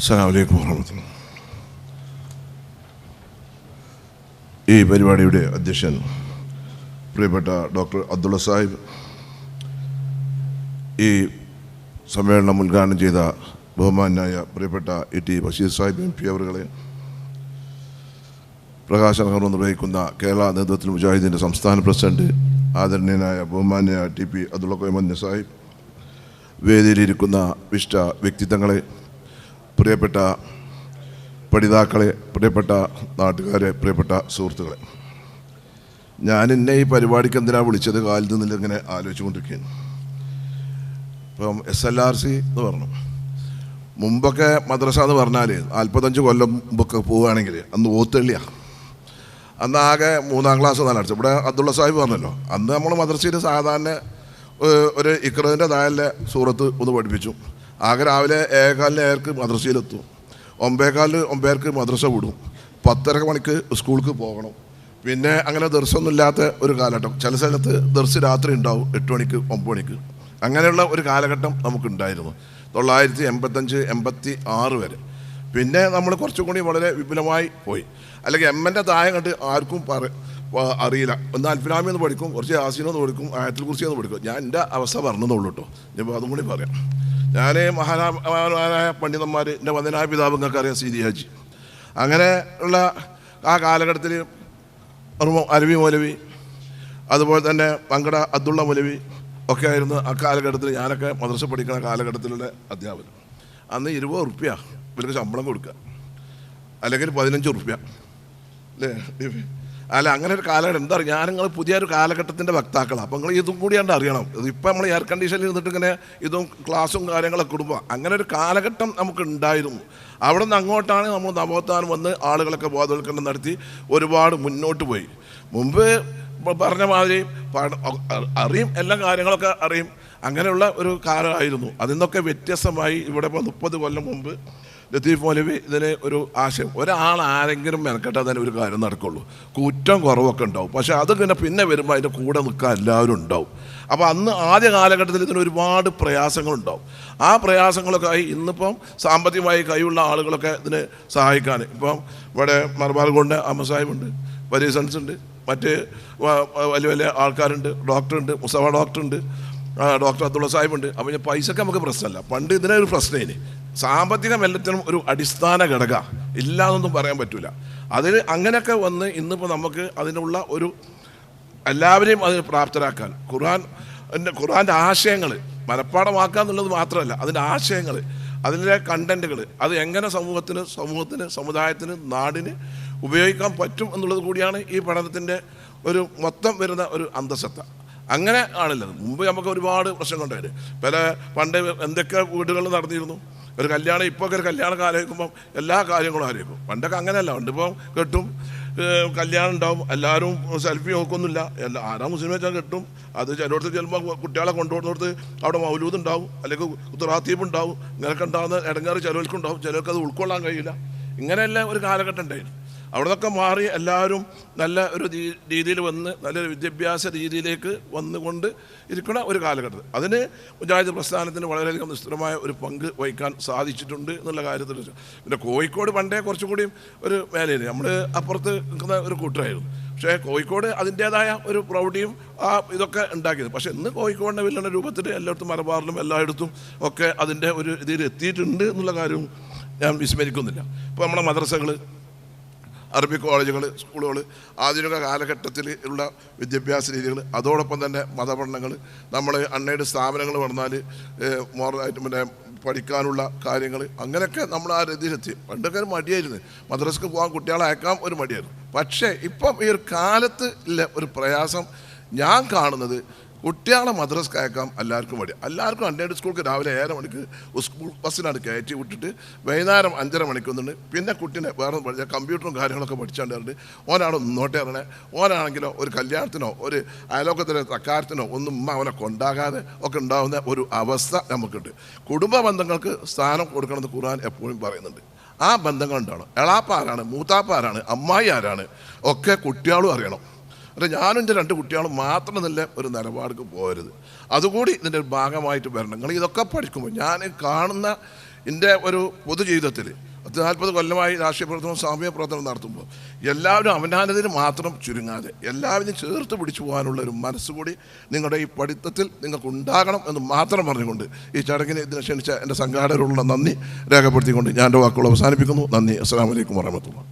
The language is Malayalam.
അസ്സലാമലൈക്കും വാഹമത്തുള്ള ഈ പരിപാടിയുടെ അധ്യക്ഷൻ പ്രിയപ്പെട്ട ഡോക്ടർ അബ്ദുള്ള സാഹിബ് ഈ സമ്മേളനം ഉദ്ഘാടനം ചെയ്ത ബഹുമാനായ പ്രിയപ്പെട്ട E T Basheer Sahib M P അവറുകളെ പ്രകാശനം നിർവഹിക്കുന്ന കേരള നേതൃത്വത്തിൽ മുജാഹിദിന്റെ സംസ്ഥാന പ്രസിഡന്റ് ആദരണീയനായ ബഹുമാനായ ടി പി അബ്ദുള്ള കൊയ്മന്യ സാഹിബ് വേദിയിലിരിക്കുന്ന വിശിഷ്ട വ്യക്തിത്വങ്ങളെ പ്രിയപ്പെട്ട പഠിതാക്കളെ പ്രിയപ്പെട്ട നാട്ടുകാരെ പ്രിയപ്പെട്ട സുഹൃത്തുക്കളെ. ഞാൻ എന്നെ ഈ പരിപാടിക്ക് എന്തിനാണ് വിളിച്ചത്? കാലിൽ നിന്നില്ല ഇങ്ങനെ ആലോചിച്ചുകൊണ്ടിരിക്കുകയാണ്. ഇപ്പം എസ് എൽ ആർ സി എന്ന് പറഞ്ഞു. മുമ്പൊക്കെ മദ്രസ എന്ന് പറഞ്ഞാൽ നാൽപ്പത്തഞ്ച് കൊല്ലം മുമ്പൊക്കെ പോവുകയാണെങ്കിൽ അന്ന് ഓത്തള്ളിയാണ് അന്ന് ആകെ മൂന്നാം ക്ലാസ് നാലാം ക്ലാസ് ഇവിടെ അബ്ദുള്ള സാഹിബ് പറഞ്ഞല്ലോ അന്ന് നമ്മൾ മദ്രസയിൽ സാധാരണ ഒരു ഇക്രതിന്റെ താഴെ സൂറത്ത് ഒന്ന് പഠിപ്പിച്ചു. ആകെ രാവിലെ ഏകാലിന് ഏർക്ക് മദ്രസയിലെത്തും. ഒമ്പേകാലിന് ഒമ്പേർക്ക് മദ്രസ വിടും. പത്തര മണിക്ക് സ്കൂൾക്ക് പോകണം. പിന്നെ അങ്ങനെ ദർശനമൊന്നും ഇല്ലാത്ത ഒരു കാലഘട്ടം. ചില സ്ഥലത്ത് ദർശ രാത്രി ഉണ്ടാവും എട്ട് മണിക്ക് ഒമ്പത് മണിക്ക്. അങ്ങനെയുള്ള ഒരു കാലഘട്ടം നമുക്കുണ്ടായിരുന്നു. തൊള്ളായിരത്തി എൺപത്തഞ്ച് എൺപത്തി ആറ് വരെ. പിന്നെ നമ്മൾ കുറച്ചും കൂടി വളരെ വിപുലമായി പോയി. അല്ലെങ്കിൽ എം എന്റെ താഴെ കണ്ട് ആർക്കും പറ അറിയില്ല. ഒന്ന് അൽഫിലാമി എന്ന് പഠിക്കും കുറച്ച് ആസീനൊന്ന് പഠിക്കും ആയത്തിൽ കുറിച്ച് ഒന്ന് പഠിക്കും. ഞാൻ എന്റെ അവസ്ഥ പറഞ്ഞതുള്ളൂ കേട്ടോ. ഇനിയിപ്പോൾ അതും കൂടി പറയാം. ഞാൻ മഹാനായ പണ്ഡിതന്മാർ എന്റെ വന്ദനായ പിതാവ് നിങ്ങൾക്ക് അറിയാം സി ഡി ഹാജി അങ്ങനെ ഉള്ള ആ കാലഘട്ടത്തിൽ അരുവി മൗലവി അതുപോലെ തന്നെ പങ്കട അബ്ദുള്ള മൗലവി ഒക്കെ ആയിരുന്നു ആ കാലഘട്ടത്തിൽ ഞാനൊക്കെ മദ്രസ പഠിക്കുന്ന കാലഘട്ടത്തിലുള്ള അധ്യാപകൻ. അന്ന് ഇരുപത് റുപ്യ ഇവർക്ക് ശമ്പളം കൊടുക്കുക അല്ലെങ്കിൽ പതിനഞ്ച് റുപ്യ അല്ലേ? അല്ല അങ്ങനെ ഒരു കാലഘട്ടം. എന്താ പറയുക ഞാൻ നിങ്ങൾ പുതിയൊരു കാലഘട്ടത്തിന്റെ വക്താക്കളാണ് അപ്പോൾ നിങ്ങൾ ഇതും കൂടിയാണ്ട് അറിയണം. ഇപ്പം നമ്മൾ എയർ കണ്ടീഷനിൽ ഇരുന്നിട്ട് ഇങ്ങനെ ഇതും ക്ലാസ്സും കാര്യങ്ങളൊക്കെ കൊടുക്കുക അങ്ങനെ ഒരു കാലഘട്ടം നമുക്ക് ഉണ്ടായിരുന്നു. അവിടെ നിന്ന് അങ്ങോട്ടാണ് നമ്മൾ നവോത്ഥാനം വന്ന് ആളുകളൊക്കെ ബോധവൽക്കരണം നടത്തി ഒരുപാട് മുന്നോട്ട് പോയി. മുമ്പ് പറഞ്ഞ മാതിരി അറിയും എല്ലാ കാര്യങ്ങളൊക്കെ അറിയും. അങ്ങനെയുള്ള ഒരു കാലമായിരുന്നു. അതിൽ നിന്നൊക്കെ വ്യത്യസ്തമായി ഇവിടെ മുപ്പത് കൊല്ലം മുമ്പ് ലത്തീഫ് മൗലവി ഇതിന് ഒരു ആശയം. ഒരാൾ ആരെങ്കിലും മെനക്കെട്ടാൽ തന്നെ ഒരു കാര്യം നടക്കുള്ളൂ. കുറ്റം കുറവൊക്കെ ഉണ്ടാവും. പക്ഷേ അത് പിന്നെ വരുമ്പോൾ അതിന്റെ കൂടെ നിൽക്കാൻ എല്ലാവരും ഉണ്ടാവും. അപ്പോൾ അന്ന് ആദ്യ കാലഘട്ടത്തിൽ ഇതിന് ഒരുപാട് പ്രയാസങ്ങളുണ്ടാവും ആ പ്രയാസങ്ങളൊക്കെ ആയി ഇന്നിപ്പം സാമ്പത്തികമായി കൈയുള്ള ആളുകളൊക്കെ ഇതിന് സഹായിക്കാൻ ഇപ്പം ഇവിടെ മലബാർ കൊണ്ട് അമ്മസാഹിബുണ്ട് പരീസൺസ് ഉണ്ട് മറ്റ് വലിയ വലിയ ആൾക്കാരുണ്ട് ഡോക്ടറുണ്ട് മുസഫ ഡോക്ടറുണ്ട് ഡോക്ടർ അബ്ദുള്ള സാഹിബുണ്ട്. അപ്പോൾ പൈസക്ക് നമുക്ക് പ്രശ്നമല്ല പണ്ട് ഇതിനൊരു പ്രശ്നമില്ല സാമ്പത്തികം എല്ലാത്തിനും ഒരു അടിസ്ഥാന ഘടക. ഇല്ലാന്നൊന്നും പറയാൻ പറ്റില്ല അതിന് അങ്ങനെയൊക്കെ വന്ന് ഇന്നിപ്പോൾ നമുക്ക് അതിനുള്ള ഒരു എല്ലാവരെയും അതിന് പ്രാപ്തരാക്കാൻ. ഖുർആൻ എന്റെ ഖുർആന്റെ ആശയങ്ങൾ മനഃപ്പാടമാക്കുക എന്നുള്ളത് മാത്രമല്ല അതിന്റെ ആശയങ്ങൾ അതിലെ കണ്ടന്റുകൾ അത് എങ്ങനെ സമൂഹത്തിന് സമൂഹത്തിന് സമുദായത്തിന് നാടിന് ഉപയോഗിക്കാൻ പറ്റും എന്നുള്ളത് കൂടിയാണ് ഈ പഠനത്തിന്റെ ഒരു മൊത്തം വരുന്ന ഒരു അന്തസത്ത. അങ്ങനെ ആണല്ലത് മുമ്പ് നമുക്ക് ഒരുപാട് പ്രശ്നങ്ങളുണ്ടായിരുന്നു. പല പണ്ട് എന്തൊക്കെ വീടുകളിൽ നടന്നിരുന്നു? ഒരു കല്യാണം ഇപ്പോൾ ഒരു കല്യാണം ആലോചിക്കുമ്പം എല്ലാ കാര്യങ്ങളും ആലോചിക്കും. പണ്ടൊക്കെ അങ്ങനെയല്ല. പണ്ടിപ്പം കെട്ടും കല്യാണം ഉണ്ടാവും. എല്ലാവരും സെൽഫി നോക്കൊന്നുമില്ല. എല്ലാ ആരാ മുസ്ലിം വെച്ചാൽ കെട്ടും. അത് ചിലയിടത്ത് ചെല്ലുമ്പോൾ കുട്ടികളെ കൊണ്ടുപോകുന്നിടത്ത് അവിടെ മൗലൂദ് ഉണ്ടാവും. അല്ലെങ്കിൽ ഉത്തറാത്തീപ് ഉണ്ടാവും. ഇങ്ങനെയൊക്കെ ഉണ്ടാകുന്ന ഇടങ്ങേറ് ചിലവർക്കുണ്ടാവും. ചിലർക്ക് അത് ഉൾക്കൊള്ളാൻ കഴിയില്ല. ഇങ്ങനെയല്ല ഒരു കാലഘട്ടം ഉണ്ടായിരുന്നു അവിടെ നിന്നൊക്കെ മാറി എല്ലാവരും നല്ല ഒരു രീതിയിൽ വന്ന് നല്ലൊരു വിദ്യാഭ്യാസ രീതിയിലേക്ക് വന്നുകൊണ്ട് ഇരിക്കുന്ന ഒരു കാലഘട്ടം അതിന് മുജാഹിദ് പ്രസ്ഥാനത്തിന് വളരെയധികം നിസ്തുലമായ ഒരു പങ്ക് വഹിക്കാൻ സാധിച്ചിട്ടുണ്ട് എന്നുള്ള കാര്യത്തിൽ പിന്നെ കോഴിക്കോട് പണ്ടേ കുറച്ചും കൂടി ഒരു മേലയിൽ നമ്മൾ അപ്പുറത്ത് നിൽക്കുന്ന ഒരു കൂട്ടരായിരുന്നു. പക്ഷേ കോഴിക്കോട് അതിന്റേതായ ഒരു പ്രൗഢിയും ആ ഇതൊക്കെ ഉണ്ടാക്കിയത്. പക്ഷേ ഇന്ന് കോഴിക്കോടിന്റെ വലിയ രൂപത്തിൽ എല്ലായിടത്തും മലബാറിലും എല്ലായിടത്തും ഒക്കെ അതിന്റെ ഒരു ഇതിൽ എത്തിയിട്ടുണ്ട് എന്നുള്ള കാര്യവും ഞാൻ വിസ്മരിക്കുന്നില്ല. ഇപ്പോൾ നമ്മുടെ മദ്രസകൾ അറബി കോളേജുകൾ സ്കൂളുകൾ ആധുനിക കാലഘട്ടത്തിൽ ഉള്ള വിദ്യാഭ്യാസ രീതികൾ അതോടൊപ്പം തന്നെ മതപഠനങ്ങൾ നമ്മൾ അണ്ണയുടെ സ്ഥാപനങ്ങൾ വന്നാൽ മോറായിട്ട് പിന്നെ പഠിക്കാനുള്ള കാര്യങ്ങൾ അങ്ങനെയൊക്കെ നമ്മൾ ആ രീതിയിലെത്തി. പണ്ടൊക്കെ മടിയായിരുന്നു. മദ്രസക്ക് പോകാൻ കുട്ടികളെ അയക്കാൻ ഒരു മടിയായിരുന്നു. പക്ഷേ ഇപ്പം ഈ ഒരു കാലത്ത് ഇല്ല ഒരു പ്രയാസം. ഞാൻ കാണുന്നത് കുട്ടികളെ മദ്രസ്ക്ക് കയക്കാം എല്ലാവർക്കും മടി. എല്ലാവർക്കും അണ്ടേഡ് സ്കൂൾക്ക് രാവിലെ ഏഴര മണിക്ക് സ്കൂൾ ബസ്സിനാണ് കയറ്റി വിട്ടിട്ട് വൈകുന്നേരം അഞ്ചര മണിക്കൊന്നുണ്ട് പിന്നെ കുട്ടീനെ വേറെ പഠിച്ച കമ്പ്യൂട്ടറും കാര്യങ്ങളൊക്കെ പഠിച്ചാണ്ട് ഓനാണ് നോട്ടേ ഇറങ്ങണേ. ഓനാണെങ്കിലോ ഒരു കല്യാണത്തിനോ ഒരു അയലോക്കത്തിലെ തക്കാരത്തിനോ ഒന്നും ഉമ്മ അവനെ കൊണ്ടാകാതെ ഒക്കെ ഉണ്ടാകുന്ന ഒരു അവസ്ഥ നമുക്കുണ്ട്. കുടുംബ ബന്ധങ്ങൾക്ക് സ്ഥാനം കൊടുക്കണമെന്ന് ഖുർആൻ എപ്പോഴും പറയുന്നുണ്ട്. ആ ബന്ധങ്ങൾ ഉണ്ടാവണം. മൂത്താപ്പ ആരാണ് അമ്മായി ആരാണ് ഒക്കെ കുട്ടികളും അറിയണം. അല്ല ഞാനും എന്റെ രണ്ട് കുട്ടികളും മാത്രം നല്ല ഒരു നിലപാടുക്ക് പോരുത്. അതുകൂടി ഇതിന്റെ ഒരു ഭാഗമായിട്ട് വരണം. നിങ്ങൾ ഇതൊക്കെ പഠിക്കുമ്പോൾ ഞാൻ കാണുന്ന എന്റെ ഒരു പൊതുജീവിതത്തിൽ പത്ത് നാൽപ്പത് കൊല്ലമായി രാഷ്ട്രീയ പ്രവർത്തനം സാമൂഹ്യ പ്രവർത്തനം നടത്തുമ്പോൾ എല്ലാവരും അവനാനതിന് മാത്രം ചുരുങ്ങാതെ എല്ലാവരും ചേർത്ത് പിടിച്ചു പോകാനുള്ള ഒരു മനസ്സുകൂടി നിങ്ങളുടെ ഈ പഠിത്തത്തിൽ നിങ്ങൾക്ക് ഉണ്ടാകണം എന്ന് മാത്രം പറഞ്ഞുകൊണ്ട് ഈ ചടങ്ങിനെ ഇതിനെ ക്ഷണിച്ച എന്റെ സംഘാടകരോടുള്ള നന്ദി രേഖപ്പെടുത്തിക്കൊണ്ട് ഞാൻ എന്റെ വാക്കുകൾ അവസാനിപ്പിക്കുന്നു. നന്ദി. അസ്സാം വലൈക്കും വറഹമത്തുള്ള